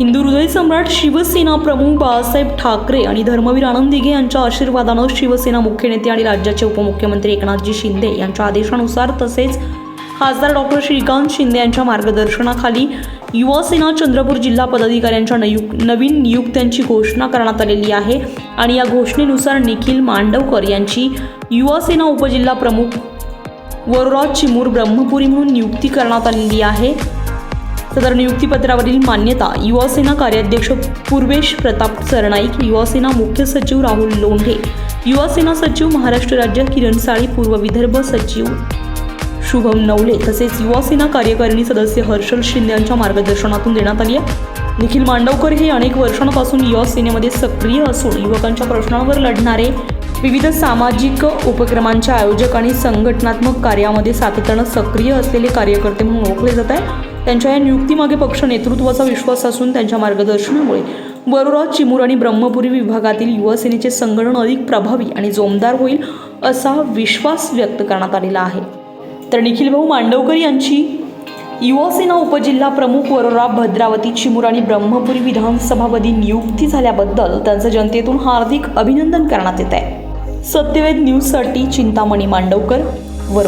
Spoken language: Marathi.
हिंदू हृदय सम्राट शिवसेना प्रमुख बाळासाहेब ठाकरे आणि धर्मवीर आनंद दिघे यांच्या आशीर्वादानं शिवसेना मुख्य नेते आणि राज्याचे उपमुख्यमंत्री एकनाथजी शिंदे यांच्या आदेशानुसार तसेच खासदार डॉक्टर श्रीकांत शिंदे यांच्या मार्गदर्शनाखाली युवासेना चंद्रपूर जिल्हा पदाधिकाऱ्यांच्या नयुक नवीन नियुक्त्यांची घोषणा करण्यात आलेली आहे आणि या घोषणेनुसार निखिल मांडवकर यांची युवासेना उपजिल्हा प्रमुख वरराज चिमूर ब्रह्मपुरी म्हणून नियुक्ती करण्यात आलेली आहे. सदर नियुक्तीपत्रावरील मान्यता युवासेना कार्याध्यक्ष पूर्वेश प्रताप सरनाईक युवासेना मुख्य सचिव राहुल लोंढे युवासेना सचिव महाराष्ट्र राज्य किरण साळी पूर्व विदर्भ सचिव शुभम नवले तसेच युवासेना कार्यकारिणी सदस्य हर्षल शिंदे यांच्या मार्गदर्शनातून देण्यात आली आहे. निखिल मांडवकर हे अनेक वर्षांपासून युवा सेनेमध्ये सक्रिय असून युवकांच्या प्रश्नांवर लढणारे विविध सामाजिक उपक्रमांच्या आयोजक आणि संघटनात्मक कार्यामध्ये सातत्यानं सक्रिय असलेले कार्यकर्ते म्हणून ओळखले जात आहे त्यांच्या या नियुक्तीमागे पक्ष नेतृत्वाचा विश्वास असून त्यांच्या मार्गदर्शनामुळे बरोरा चिमूर आणि ब्रह्मपुरी विभागातील युवासेनेचे संघटन अधिक प्रभावी आणि जोमदार होईल असा विश्वास व्यक्त करण्यात आलेला आहे. तर निखिल भाऊ मांडवकर यांची युवासेना उपजिल्हा प्रमुख वरोरा भद्रावती चिमूर आणि ब्रह्मपुरी विधानसभापदी नियुक्ती झाल्याबद्दल त्यांचं जनतेतून हार्दिक अभिनंदन करण्यात येत आहे. सत्यवेद न्यूजसाठी चिंतामणी मांडवकर.